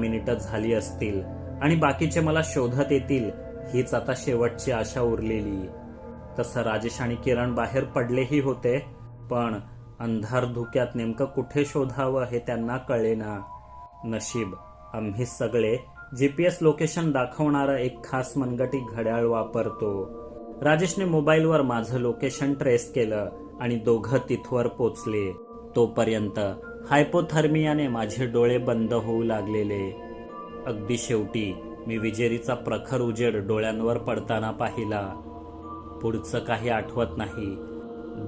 मिनिटं झाली असतील आणि बाकीचे मला शोधत येतील हीच आता शेवटची आशा उरलेली. तसं राजेश आणि किरण बाहेर पडलेही होते पण अंधार धुक्यात नेमकं कुठे शोधावं हे त्यांना कळेना. नशीब आम्ही सगळे जीपीएस लोकेशन दाखवणारा एक खास मनगटी घड्याळ वापरतो. राजेशने मोबाईलवर माझं लोकेशन ट्रेस केलं आणि दोघं तिथवर पोचले. तोपर्यंत हायपोथर्मियाने माझे डोळे बंद होऊ लागलेले. अगदी शेवटी मी विजेरीचा प्रखर उजेड डोळ्यांवर पडताना पाहिला. पुढचं काही आठवत नाही.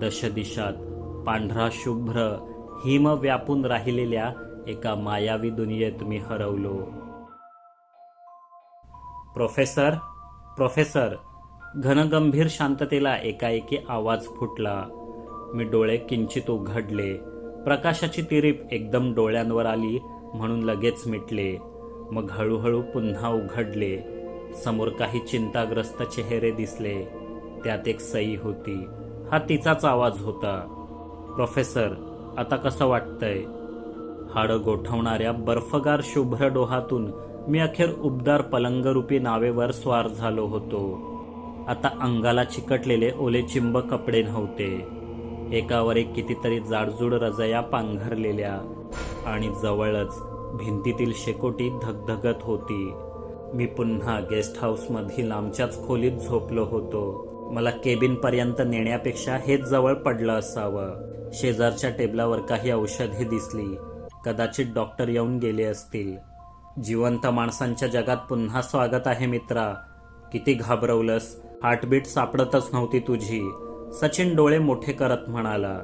दशदिशात पांढरा शुभ्र हिम व्यापून राहिलेल्या एका मायावी दुनियेत मी हरवलो. प्रोफेसर प्रोफेसर घनगंभीर शांततेला एकाएकी आवाज फुटला. मी डोळे किंचित उघडले. प्रकाशाची तिरीप एकदम डोळ्यांवर आली म्हणून लगेच मिटले. मग हळूहळू पुन्हा उघडले. समोर काही चिंताग्रस्त चेहरे दिसले. त्यात एक सई होती. हा तिचाच आवाज होता. प्रोफेसर आता कसं वाटतंय? हाडं गोठवणाऱ्या बर्फगार शुभ्र डोहातून मी अखेर उबदार पलंगरूपी नावेवर स्वार झालो होतो. आता अंगाला चिकटलेले ओले चिंब कपडे नव्हते. एकावर एक कितीतरी जाडजूड रजया पांघरलेल्या आणि जवळच भिंतीतील शेकोटी धगधगत होती. मी पुन्हा गेस्ट हाऊस मधील आमच्याच खोलीत झोपलो होतो. मला केबिन पर्यंत नेण्यापेक्षा हेच जवळ पडलं असावं. शेजारच्या टेबलावर काही औषधे दिसली. कदाचित डॉक्टर येऊन गेले असतील. जिवंत माणसांच्या जगात पुन्हा स्वागत आहे मित्रा. किती घाबरवलंस. हार्टबीट सापडतच नव्हती तुझी. सचिन डोळे मोठे करत म्हणाला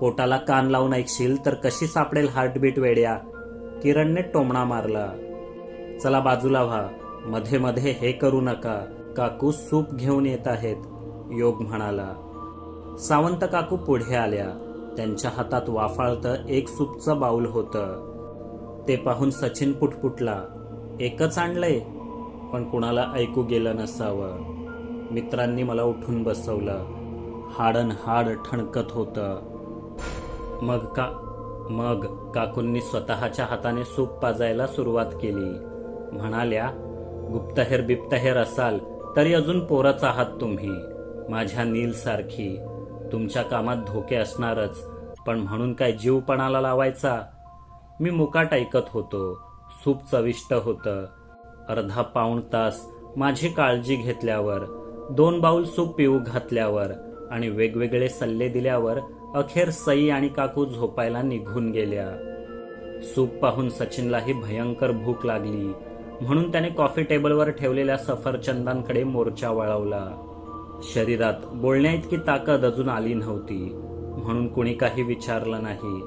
पोटाला कान लावून ऐकशील तर कशी सापडेल हार्टबीट वेड्या? किरणने टोमणा मारला चला बाजूला व्हा मध्ये मध्ये हे करू नका काकू सूप घेऊन येत आहेत योग म्हणाला. सावंत काकू पुढे आल्या त्यांच्या हातात वाफाळतं एक सूपचं बाऊल होतं. ते पाहून सचिन पुटपुटला एकच आणलंय पण कुणाला ऐकू गेलं नसावं. मित्रांनी मला उठून बसवलं. हाडन हाड ठणकत होतं. मग का मग काकूंनी स्वतःच्या हाताने सूप पाजायला सुरुवात केली. म्हणाल्या गुप्तहेर बिप्तहेर असाल तरी अजून पोरच आहात तुम्ही. माझ्या नीलसारखी तुमच्या कामात धोके असणारच. पण म्हणून काय जीवपणाला लावायचा? मी मुकाट ऐकत होतो. सूप चविष्ट होतं. अर्धा पाऊण तास माझी काळजी घेतल्यावर दोन बाऊल सूप पिऊ घातल्यावर आणि वेगवेगळे सल्ले दिल्यावर अखेर सई आणि काकू झोपायला निघून गेल्या. सूप पाहून सचिनलाही भयंकर भूक लागली. म्हणून त्याने कॉफी टेबलवर ठेवलेल्या सफरचंदांकडे मोर्चा वळवला. शरीरात बोलण्याइतकी ताकद अजून आली नव्हती. म्हणून कुणी काही विचारलं नाही.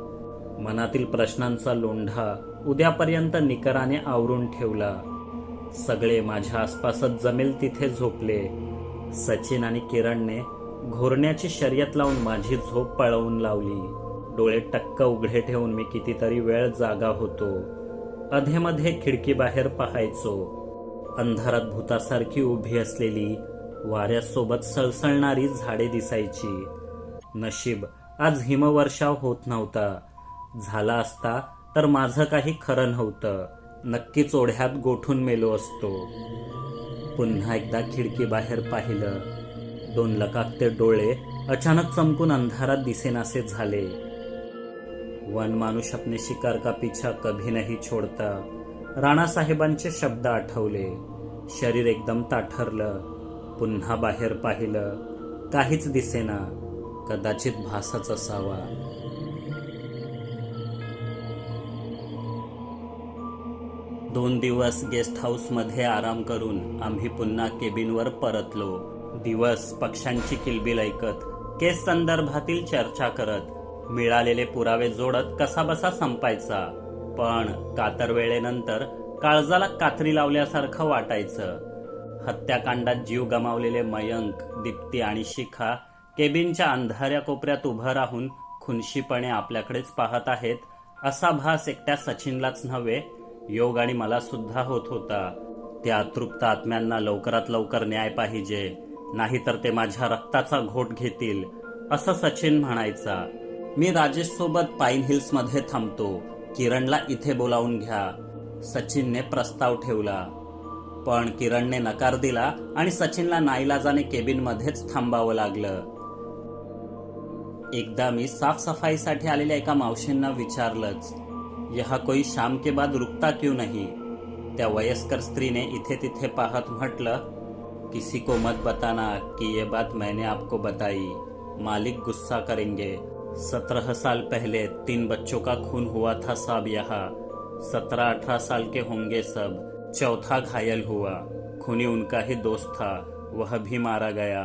मनातील प्रश्नांचा लोंढा उद्यापर्यंत निकराने आवरून ठेवला. सगळे माझ्या आसपासच जमेल तिथे झोपले. सचिन आणि किरणने घोरण्याची शर्यत लावून माझी झोप पळवून लावली. डोळे टक्क उघडे ठेवून मी कितीतरी वेळ जागा होतो. अधेमध्ये खिडकीबाहेर पाहायचो. अंधारात भूतासारखी उभी असलेली वाऱ्यासोबत सळसळणारी झाडे दिसायची. नशीब आज हिमवर्षाव होत नव्हता. झाला असता तर माझं काही खरं नव्हतं. नक्कीच ओढ्यात गोठून मेलो असतो. पुन्हा एकदा खिडकी बाहेर पाहिलं. दोन लकाकते डोळे अचानक चमकून अंधारात दिसेनासे झाले. वन मानुष अपने शिकार का पीछा कभी नाही छोडता. राणासाहेबांचे शब्द आठवले. शरीर एकदम ताठरलं. पुन्हा बाहेर पाहिलं. काहीच दिसेना. कदाचित भासच असावा. दोन दिवस गेस्ट हाऊसमध्ये आराम करून आम्ही पुन्हा केबिनवर परतलो. दिवस पक्ष्यांची किलबिल ऐकत केस संदर्भातील चर्चा करत मिळालेले पुरावे जोडत कसाबसा संपायचा. पण कातर वेळेनंतर काळजाला कात्री लावल्यासारखं वाटायचं. हत्याकांडात जीव गमावलेले मयंक दीप्ती आणि शिखा केबिनच्या अंधाऱ्या कोपऱ्यात उभं राहून खुनशीपणे आपल्याकडेच पाहत आहेत असा भास एकट्या सचिनलाच नव्हे योग आणि मला सुद्धा होत होता. त्या अतृप्त आत्म्यांना लवकरात लवकर न्याय पाहिजे. नाहीतर ते माझ्या रक्ताचा घोट घेतील असं सचिन म्हणायचा. मी राजेश सोबत पाईन हिल्समध्ये थांबतो. किरणला इथे बोलावून घ्या. सचिनने प्रस्ताव ठेवला. पण किरणने नकार दिला आणि सचिनला नाईलाजाने केबिनमध्येच थांबावं लागलं. एकदा मी साफसफाईसाठी आलेल्या एका मावशींना विचारलंच यहा कोई शाम के बाद रुकता क्यों नहीं? त्या वयस्कर स्त्रीने इथे तिथे पाहत म्हटलं, किसी को मत बताना कि ये बात मैंने आपको बताई। मालिक गुस्सा करेंगे। सत्रह साल पहले तीन बच्चों का खून हुआ था साहब यहाँ। सत्रह अठारह साल के होंगे सब। चौथा घायल हुआ। खूनी उनका ही दोस्त था। वह भी मारा गया।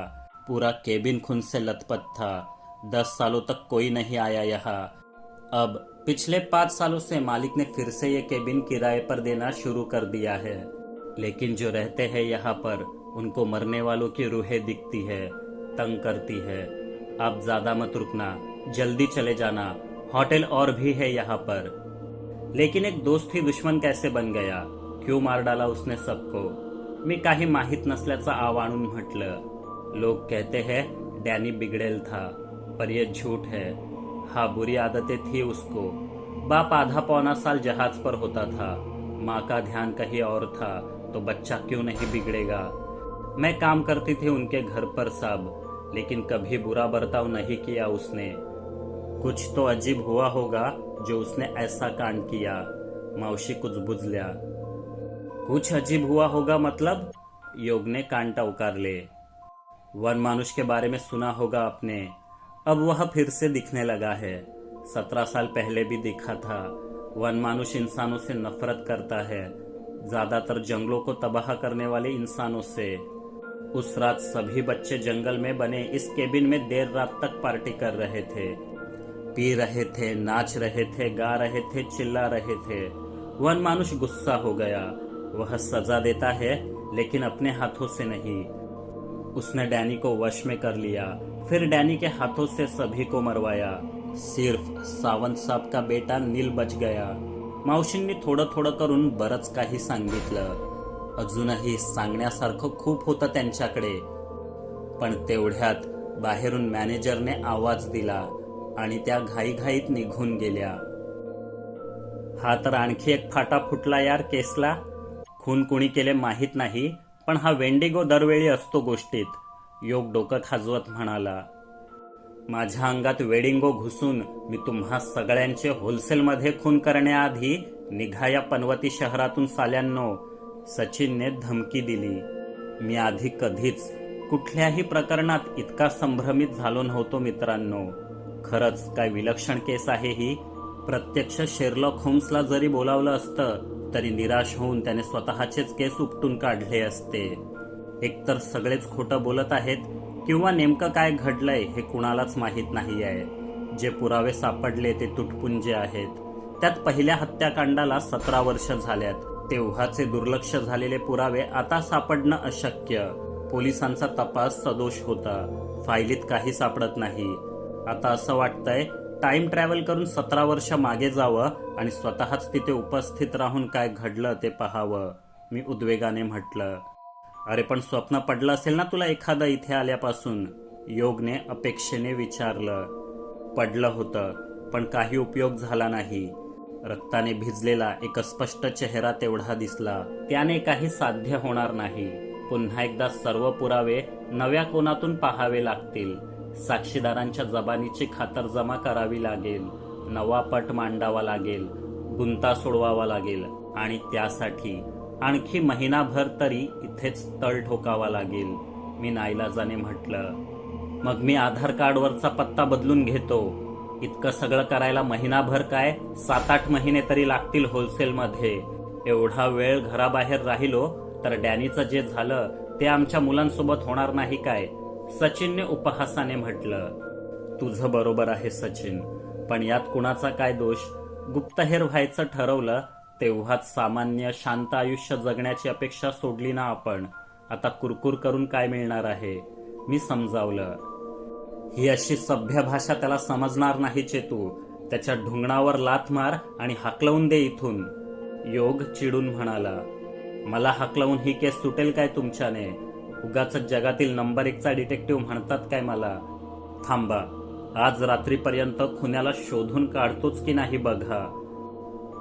पूरा केबिन खून से लथपथ था। दस सालों तक कोई नहीं आया यहाँ। अब पिछले पाँच सालों से मालिक ने फिर से ये केबिन किराए पर देना शुरू कर दिया है। लेकिन जो रहते हैं यहाँ पर, उनको मरने वालों की रूहें दिखती है, तंग करती है। आप ज़्यादा मत रुकना, जल्दी चले जाना, होटल और भी है यहाँ पर। लेकिन एक दोस्त ही दुश्मन कैसे बन गया? क्यों मार डाला उसने सबको? मी काही माहीत नसल्याचं आव आणून म्हटलं। लोग कहते हैं, डॅनी बिगड़ेल था, पर ये झूठ है। हाँ बुरी आदतें थी उसको। बाप आधा पौना साल जहाज़ पर होता था। माँ का ध्यान कहीं और था तो बच्चा क्यों नहीं बिगड़ेगा? मैं काम करती थी उनके घर पर सब लेकिन कभी बुरा बर्ताव नहीं किया उसने। कुछ तो अजीब हुआ होगा जो उसने ऐसा कांड किया। मावशी कुछ बुझ लिया। कुछ अजीब हुआ होगा मतलब? योग ने कांटा टवकार ले। वन मानुष के बारे में सुना होगा आपने। अब वह फिर से दिखने लगा है। सत्रह साल पहले भी दिखा था। वन मानुष इंसानों से नफरत करता है। ज़्यादातर जंगलों को तबाह करने वाले इंसानों से। उस रात सभी बच्चे जंगल में बने, इस केबिन में देर रात तक पार्टी कर रहे थे। पी रहे थे, नाच रहे थे, गा रहे थे, चिल्ला रहे थे। वन मानुष गुस्सा हो गया। वह सजा देता है, लेकिन अपने हाथों से नहीं। उसने डैनी को वश में कर लिया। फिर डैनी के हाथों से सभी को मरवाया। सिर्फ सावंत साहब का बेटा नील बच गया। मावशींनी थोडं थोडं करून बरंच काही सांगितलं। अजूनही सांगण्यासारखं खूप होतं त्यांच्याकडे। पण तेवढ्यात बाहेरून मॅनेजरने आवाज दिला आणि त्या घाईघाईत निघून गेल्या. हा तर आणखी एक फाटा फुटला यार केसला. खून कुणी केले माहीत नाही पण हा वेंडिगो दरवेळी असतो गोष्टीत. योग डोकं खाजवत म्हणाला माझ्या अंगात वेडिंगो घुसून मी तुम्हा सगळ्यांचे होलसेलमध्ये खून करण्याआधी निघा या पनवती शहरातून साल्यांनो सचिनने धमकी दिली. मी आधी कधीच कुठल्याही प्रकरणात इतका संभ्रमित झालो नव्हतो मित्रांनो. खरंच काय विलक्षण केस आहे ही. प्रत्यक्ष शेरलॉक होम्सला जरी बोलावलं असतं तरी निराश होऊन त्याने स्वतःचेच केस उपटून काढले असते. एकतर सगळेच खोटं बोलत आहेत किंवा नेमकं काय घडलंय हे कुणालाच माहीत नाही आहे जे पुरावे सापडले ते तुटपुंजे आहेत. त्यात पहिल्या हत्याकांडाला सतरा वर्ष झाल्यात. तेव्हाचे दुर्लक्ष झालेले पुरावे आता सापडणं अशक्य. पोलिसांचा तपास सदोष होता. फायलीत काही सापडत नाही. आता असं वाटतंय टाइम ट्रॅव्हल करून सतरा वर्ष मागे जावं आणि स्वतःच तिथे उपस्थित राहून काय घडलं ते पाहावं. मी उद्वेगाने म्हटलं अरे पण स्वप्न पडलं असेल ना तुला एखादा इथे आल्यापासून? योगने अपेक्षेने विचारलं. पडलं होतं पण काही उपयोग झाला नाही. रक्ताने भिजलेला एक स्पष्ट चेहरा तेवढा दिसला. त्याने काही साध्य होणार नाही. पुन्हा एकदा सर्व पुरावे नव्या कोणातून पाहावे लागतील. साक्षीदारांच्या जबानीची खातरजमा करावी लागेल. नवा पट मांडावा लागेल. गुंता सोडवावा लागेल. आणि त्यासाठी आणखी महिनाभर तरी इथेच तळ ठोकावा लागेल मी नाईलाजाने म्हटलं. मग मी आधार कार्डवरचा पत्ता बदलून घेतो. इतकं सगळं करायला महिनाभर काय? सात आठ महिने तरी लागतील होलसेलमध्ये. एवढा वेळ घराबाहेर राहिलो तर डॅनीचं जे झालं ते आमच्या मुलांसोबत होणार नाही काय? सचिनने उपहासाने म्हटलं. तुझं बरोबर आहे सचिन. पण यात कुणाचा काय दोष? गुप्तहेर व्हायचं ठरवलं तेव्हाच सामान्य शांत आयुष्य जगण्याची अपेक्षा सोडली ना आपण. आता कुरकुर करून काय मिळणार आहे? मी समजावलं. ही अशी सभ्य भाषा त्याला समजणार नाही चेतू. त्याच्या ढुंगणावर लाथ मार आणि हाकलवून दे इथून. योग चिडून म्हणाला मला हाकलवून ही केस सुटेल काय तुमच्याने? उगाच जगातील नंबर एकचा डिटेक्टिव्ह म्हणतात काय मला? थांबा आज रात्रीपर्यंत खुन्याला शोधून काढतोच की नाही बघा.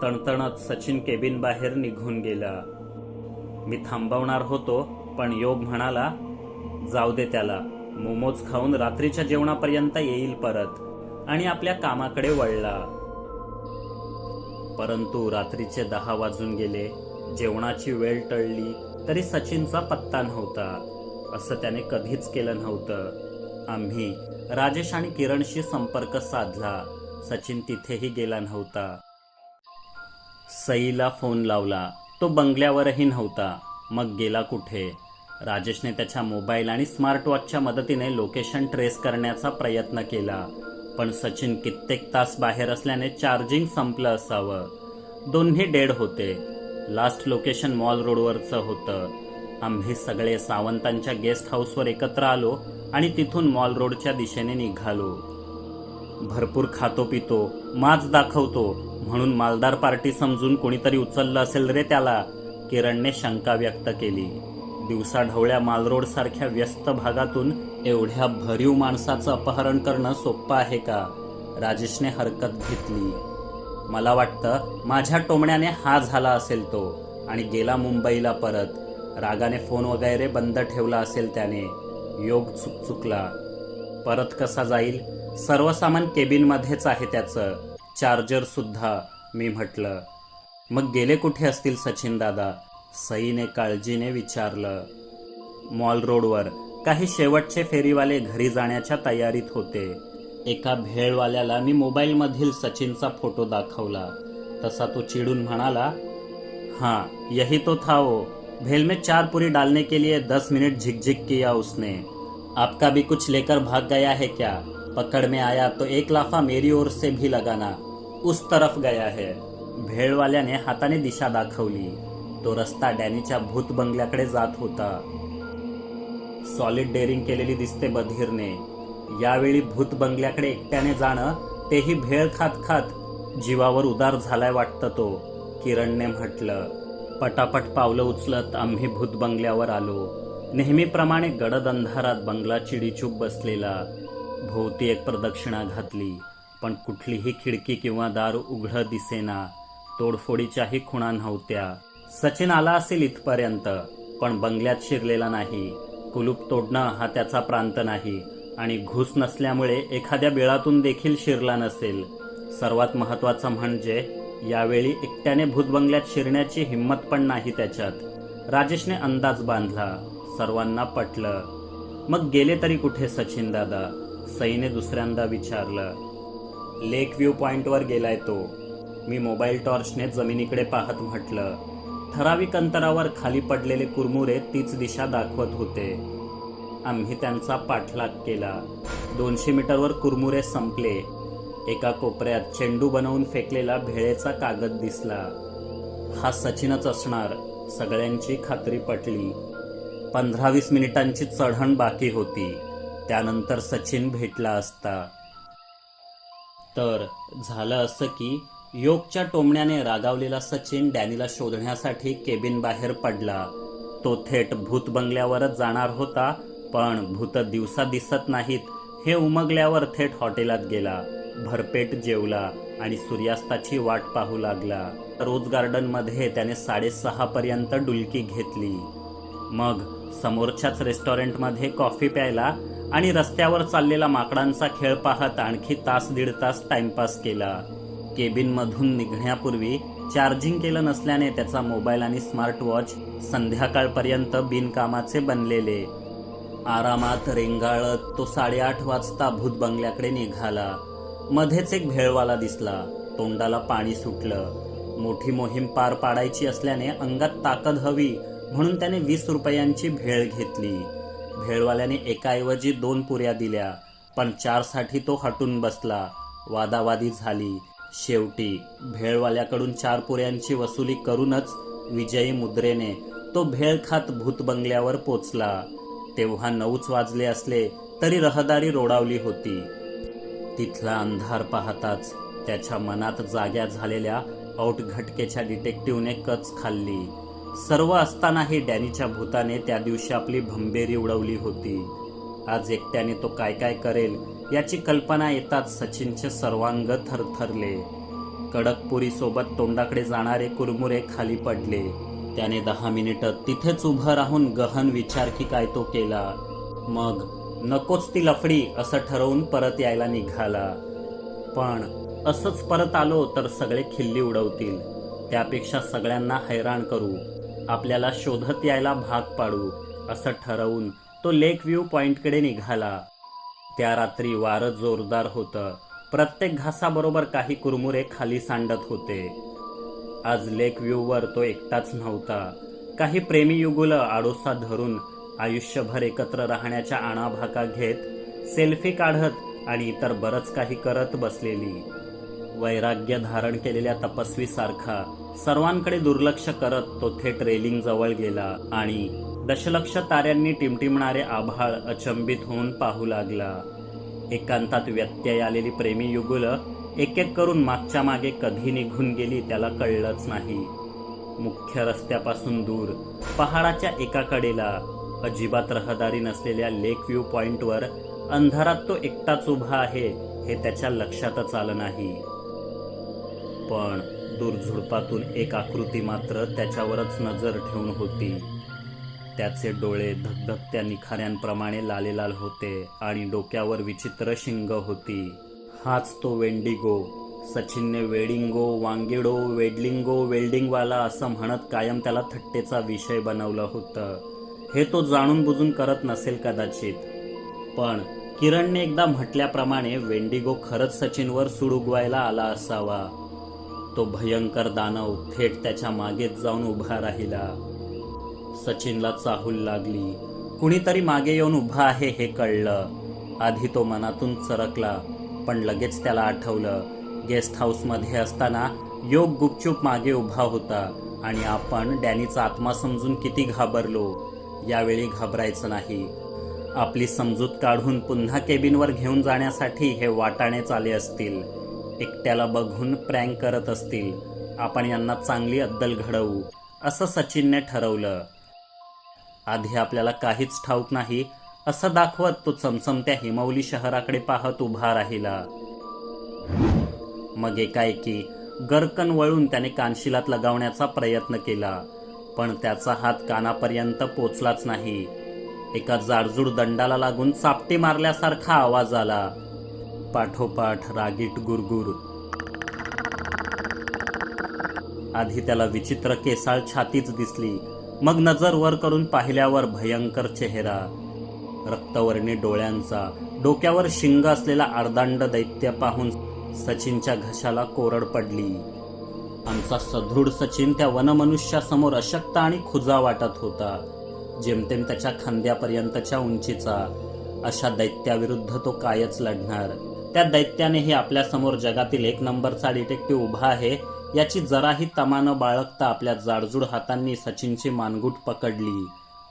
तणतणत सचिन केबिन बाहेर निघून गेला. मी थांबवणार होतो पण योग म्हणाला जाऊ दे त्याला मोमोज खाऊन रात्रीच्या जेवणापर्यंत येईल परत आणि आपल्या कामाकडे वळला. परंतु रात्रीचे दहा वाजून गेले जेवणाची वेळ टळली तरी सचिनचा पत्ता नव्हता. असं त्याने कधीच केलं नव्हतं. आम्ही राजेश आणि किरणशी संपर्क साधला. सचिन तिथेही गेला नव्हता. सईला फोन लावला. तो बंगल्यावरही नव्हता. मग गेला कुठे? राजेशने त्याच्या मोबाईल आणि स्मार्टवॉचच्या मदतीने लोकेशन ट्रेस करण्याचा प्रयत्न केला. पण सचिन कित्येक तास बाहेर असल्याने चार्जिंग संपलं असावं. दोन्ही डेड होते. लास्ट लोकेशन मॉल रोडवरचं होतं. आम्ही सगळे सावंतांच्या गेस्ट हाऊसवर एकत्र आलो आणि तिथून मॉल रोडच्या दिशेने निघालो. भरपूर खातो पितो माच दाखवतो म्हणून मालदार पार्टी समजून कोणीतरी उचललं असेल रे त्याला किरणने शंका व्यक्त केली. दिवसा ढवळ्या मालरोड सारख्या व्यस्त भागातून एवढ्या भरीव माणसाचं अपहरण करणं सोपं आहे का? राजेशने हरकत घेतली. मला वाटतं माझ्या टोमण्याने हा झाला असेल तो आणि गेला मुंबईला परत. रागाने फोन वगैरे बंद ठेवला असेल त्याने. योग चुक चुकला परत कसा जाईल? सर्व सामान केबिनमध्येच आहे त्याचं. चार्जरसुद्धा मी म्हटलं. मग गेले कुठे असतील सचिन दादा? सईने काळजीने विचारलं. मॉल रोडवर काही शेवटचे फेरीवाले घरी जाण्याच्या तयारीत होते. एका भेळवाल्याला मी मोबाईलमधील सचिनचा फोटो दाखवला. तसा तो चिडून म्हणाला हां यही तो था वो. भेल में चार पूरी डालने के लिए दस मिनट झिकझिक किया उसने. आपका भी कुछ लेकर भाग गया है क्या? पकड़ में आया तो एक लाफा मेरी ओर से भी लगाना उस तरफ गया है। भेळवाल्याने हाताने दिशा दाखवली। तो रस्ता डॅनीच्या भूत बंगल्याकडे जात होता। सॉलिड डेअरिंग केलेली दिसते बधीरने। यावेळी भूत बंगल्याकडे एकट्याने जाणं तेही भेळ खात खात जीवावर उदार झालाय वाटतं तो किरणने म्हटलं। पटापट पावलं उचलत आम्ही भूत बंगल्यावर आलो। नेहमीप्रमाणे गडद अंधारात बंगला चिडीचूप बसलेला। भोवती एक प्रदक्षिणा घातली पण कुठलीही खिडकी किंवा दार उघडं दिसेना. तोडफोडीच्याही खुणा नव्हत्या. सचिन आला असेल इथपर्यंत पण बंगल्यात शिरलेला नाही. कुलूप तोडणं हा त्याचा प्रांत नाही आणि घुस नसल्यामुळे एखाद्या बिळातून देखील शिरला नसेल. सर्वात महत्वाचं म्हणजे यावेळी एकट्याने भूतबंगल्यात शिरण्याची हिंमत पण नाही त्याच्यात. राजेशने अंदाज बांधला सर्वांना पटलं. मग गेले तरी कुठे सचिन दादा? सईने दुसऱ्यांदा विचारलं लेक व्ह्यू पॉइंटवर गेलाय तो. मी मोबाईल टॉर्चने जमिनीकडे पाहत म्हटलं ठराविक अंतरावर खाली पडलेले कुरमुरे तीच दिशा दाखवत होते. आम्ही त्यांचा पाठलाग केला. दोनशे मीटरवर कुरमुरे संपले. एका कोपऱ्यात चेंडू बनवून फेकलेला भेळेचा कागद दिसला. हा सचिनच असणार सगळ्यांची खात्री पटली. पंधरा वीस मिनिटांची चढण बाकी होती. त्यानंतर सचिन भेटला असता. तर झालं असं की योगच्या टोमण्याने रागावलेला सचिन डॅनीला शोधण्यासाठी केबिन बाहेर पडला. तो थेट भूत बंगल्यावरच जाणार होता पण भूत दिवसा दिसत नाहीत हे उमगल्यावर थेट हॉटेलात गेला. भरपेट जेवला आणि सूर्यास्ताची वाट पाहू लागला. रोज गार्डनमध्ये त्याने साडेसहा पर्यंत डुलकी घेतली. मग समोरच्याच रेस्टॉरंटमध्ये कॉफी प्यायला आणि रस्त्यावर चाललेला माकडांचा खेळ पाहत आणखी तास दीड तास टाइमपास केला. केबिन मधून निघण्यापूर्वी चार्जिंग केलं नसल्याने त्याचा मोबाईल आणि स्मार्ट वॉच संध्याकाळपर्यंत बिनकामाचे बनलेले. आरामात रेंगाळत तो साडेआठ वाजता भूत बंगल्याकडे निघाला. मध्येच एक भेळवाला दिसला. तोंडाला पाणी सुटलं. मोठी मोहीम पार पाडायची असल्याने अंगात ताकद हवी म्हणून त्याने वीस रुपयांची भेळ घेतली. भेळवाल्याने एकाऐवजी दोन पुऱ्या दिल्या पण चारसाठी तो हटून बसला. वादावादी झाली. शेवटी भेळवाल्याकडून चार पुऱ्यांची वसुली करूनच विजयी मुद्रेने तो भेळ खात भूत बंगल्यावर पोचला. तेव्हा नऊच वाजले असले तरी रहदारी रोडावली होती. तिथला अंधार पाहताच त्याच्या मनात जाग्या झालेल्या औटघटकेच्या डिटेक्टिव्हने कच खाल्ली. सर्व असतानाही डॅनीच्या भूताने त्या दिवशी आपली भंबेरी उडवली होती. आज एकट्याने तो काय काय करेल याची कल्पना येताच सचिनचे सर्वांग थरथरले कडकपुरीसोबत तोंडाकडे जाणारे कुरमुरे खाली पडले. त्याने दहा मिनिटं तिथेच उभं राहून गहन विचार की काय तो केला. मग नकोच ती लफडी असं ठरवून परत यायला निघाला. पण असंच परत आलो तर सगळे खिल्ली उडवतील. त्यापेक्षा सगळ्यांना हैराण करू. आपल्याला शोधत यायला भाग पाडू असं ठरवून तो लेक व्ह्यू पॉइंटकडे निघाला. त्या रात्री वारं जोरदार होतं. प्रत्येक घासाबरोबर काही कुरमुरे खाली सांडत होते. आज लेक व्ह्यूवर तो एकटाच नव्हता. काही प्रेमी युगुलं आडोसा धरून आयुष्यभर एकत्र राहण्याच्या आणाभाका घेत सेल्फी काढत आणि इतर बरंच काही करत बसलेली. वैराग्य धारण केलेल्या तपस्वी सारखा सर्वांकडे दुर्लक्ष करत तो थेट रेलिंग जवळ गेला आणि दशलक्ष ताऱ्यांनी टिमटिमणारे आभाळ अचंबित होऊन पाहू लागला. एकांतात व्यत्यय आलेली प्रेमी युगुल एक एक करून मागच्या मागे कधी निघून गेली त्याला कळलंच नाही. मुख्य रस्त्यापासून दूर पहाडाच्या एका कडेला अजिबात रहदारी नसलेल्या लेक व्ह्यू पॉइंटवर अंधारात तो एकटाच उभा आहे हे त्याच्या लक्षातच आलं नाही. पण दूरझुडपातून एक आकृती मात्र त्याच्यावरच नजर ठेवून होती. त्याचे डोळे धगधगत्या निखाऱ्यांप्रमाणे लालेलाल होते आणि डोक्यावर विचित्र शिंग होती. हाच तो वेंडिगो. सचिनने वेडिंगो वांगिडो वेडलिंगो वेल्डिंगवाला असं म्हणत कायम त्याला थट्टेचा विषय बनवलं होतं. हे तो जाणून बुजून करत नसेल कदाचित. पण किरणने एकदा म्हटल्याप्रमाणे वेंडिगो खरंच सचिनवर सुडुगवायला आला असावा. तो भयंकर दानव थेट त्याच्या मागेच जाऊन उभा राहिला. सचिनला चाहूल लागली. कुणीतरी मागे येऊन उभा आहे हे कळलं. आधी तो मनातून चरकला पण लगेच त्याला आठवलं. गेस्ट हाऊसमध्ये असताना योग गुपचूप मागे उभा होता आणि आपण डॅनीचा आत्मा समजून किती घाबरलो. यावेळी घाबरायचं नाही. आपली समजूत काढून पुन्हा केबिनवर घेऊन जाण्यासाठी हे वाटाणे चाले असतील. एकट्याला बघून प्रँक करत असतील. आपण यांना चांगली अद्दल घडवू असं सचिनने ठरवलं. आधी आपल्याला काहीच ठाऊक नाही असं दाखवत तो चमचमत्या हिमवली शहराकडे पाहत उभा राहिला. मग एकाएकी गरकन वळून त्याने कानशिलात लगावण्याचा प्रयत्न केला पण त्याचा हात कानापर्यंत पोचलाच नाही. एका जाडजूड दंडाला लागून चापटी मारल्यासारखा आवाज आला. पाठोपाठ रागीट गुरगुर. आधी त्याला विचित्र केसाळ छातीच दिसली. मग नजर वर करून पाहिल्यावर भयंकर चेहरा रक्तवर्णी डोळ्यांचा डोक्यावर शिंग असलेला अर्धांड दैत्य पाहून सचिनच्या घशाला कोरड पडली. आमचा सदृढ सचिन त्या वनमनुष्यासमोर अशक्त आणि खुजा वाटत होता. जेमतेम त्याच्या खांद्यापर्यंतच्या उंचीचा अशा दैत्याविरुद्ध तो कायच लढणार. त्या दैत्यानेही आपल्यासमोर जगातील एक नंबरचा डिटेक्टिव्ह उभा आहे. याची जराही तमानं बाळगता आपल्या जाडजूड हातांनी सचिनची मानगूट पकडली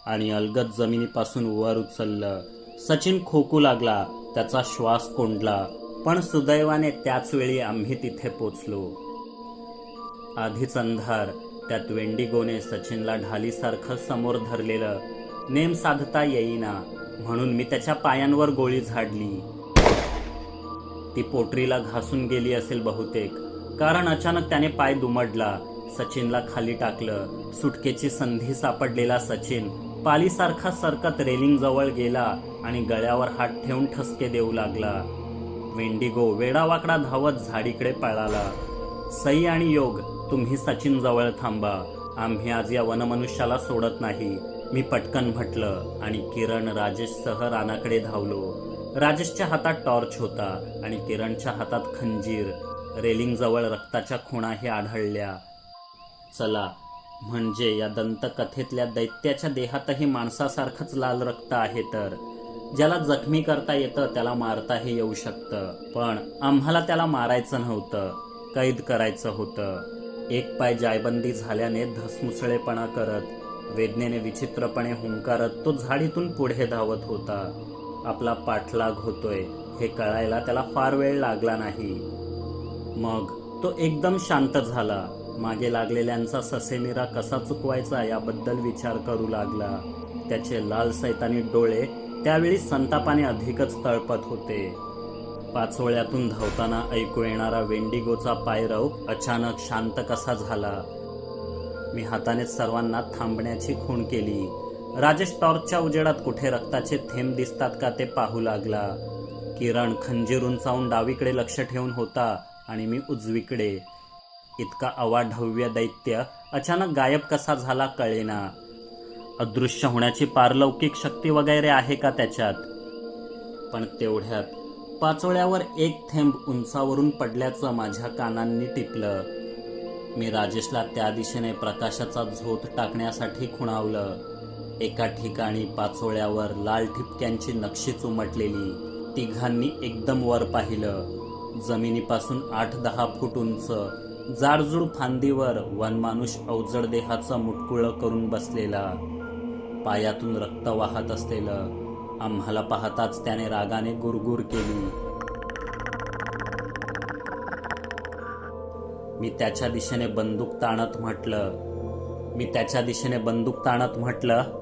आणि अलगद जमिनीपासून वर उचललं. सचिन खोकू लागला त्याचा श्वास कोंडला पण सुदैवाने त्याच वेळी आम्ही तिथे पोचलो. आधीच अंधार त्यात वेंडिगोने सचिनला ढालीसारखं समोर धरलेलं नेम साधता येईना म्हणून मी त्याच्या पायांवर गोळी झाडली. ती पोटरीला घासून गेली असेल बहुतेक. कारण अचानक त्याने पाय दुमडला सचिनला खाली टाकलं सुटकेची संधी सापडलेला सचिन पालीसारखा सरकत रेलिंग जवळ गेला आणि गळ्यावर हात ठेवून ठसके देऊ लागला. वेंडिगो वेडावाकडा धावत झाडीकडे पळाला. सई आणि योग तुम्ही सचिन जवळ थांबा. आम्ही आज या वनमनुष्याला सोडत नाही. मी पटकन म्हटलं आणि किरण राजेशसह रानाकडे धावलो. राजेशच्या हातात टॉर्च होता आणि किरणच्या हातात खंजीर. रेलिंग जवळ रक्ताच्या खुणाही आढळल्या. चला म्हणजे या दंतकथेतल्या दैत्याच्या देहातही माणसासारखंच लाल रक्त आहे तर. ज्याला जखमी करता येतं त्याला मारताही येऊ शकतं. पण आम्हाला त्याला मारायचं नव्हतं कैद करायचं होतं. एक पाय जायबंदी झाल्याने धसमुसळेपणा करत वेदनेने विचित्रपणे हुंकारत तो झाडीतून पुढे धावत होता. आपला पाठलाग होतोय हे कळायला त्याला फार वेळ लागला नाही. मग तो एकदम शांत झाला. मागे लागलेल्यांचा ससेमिरा कसा चुकवायचा याबद्दल विचार करू लागला. त्याचे लाल सैतानी डोळे त्यावेळी संतापाने अधिकच तळपत होते. पाचोळ्यातून धावताना ऐकू येणारा वेंडिगोचा पायरव अचानक शांत कसा झाला. मी हातानेच सर्वांना थांबण्याची खूण केली. राजेश टॉर्चच्या उजेडात कुठे रक्ताचे थेंब दिसतात का ते पाहू लागला. किरण खंजीर उंचावून डावीकडे लक्ष ठेवून होता आणि मी उजवीकडे. इतका अवाढव्य दैत्य अचानक गायब कसा झाला कळेना. अदृश्य होण्याची पारलौकिक शक्ती वगैरे आहे का त्याच्यात? पण तेवढ्यात पाचोळ्यावर एक थेंब उंचावरून पडल्याचं माझ्या कानांनी टिपलं. मी राजेशला त्या दिशेने प्रकाशाचा झोत टाकण्यासाठी खुणावलं. एका ठिकाणी पाचोळ्यावर लाल ठिपक्यांची नक्षीच उमटलेली तिघांनी एकदम वर पाहिलं. जमिनीपासून आठ दहा फूट उंच जाडजूड फांदीवर वनमानुष अवजड देहाचं मुटकुळं करून बसलेला. पायातून रक्त वाहत असलेलं. आम्हाला पाहताच त्याने रागाने गुरगुर केली. मी त्याच्या दिशेने बंदूक ताणत म्हटलं. मी त्याच्या दिशेने बंदूक ताणत म्हटलं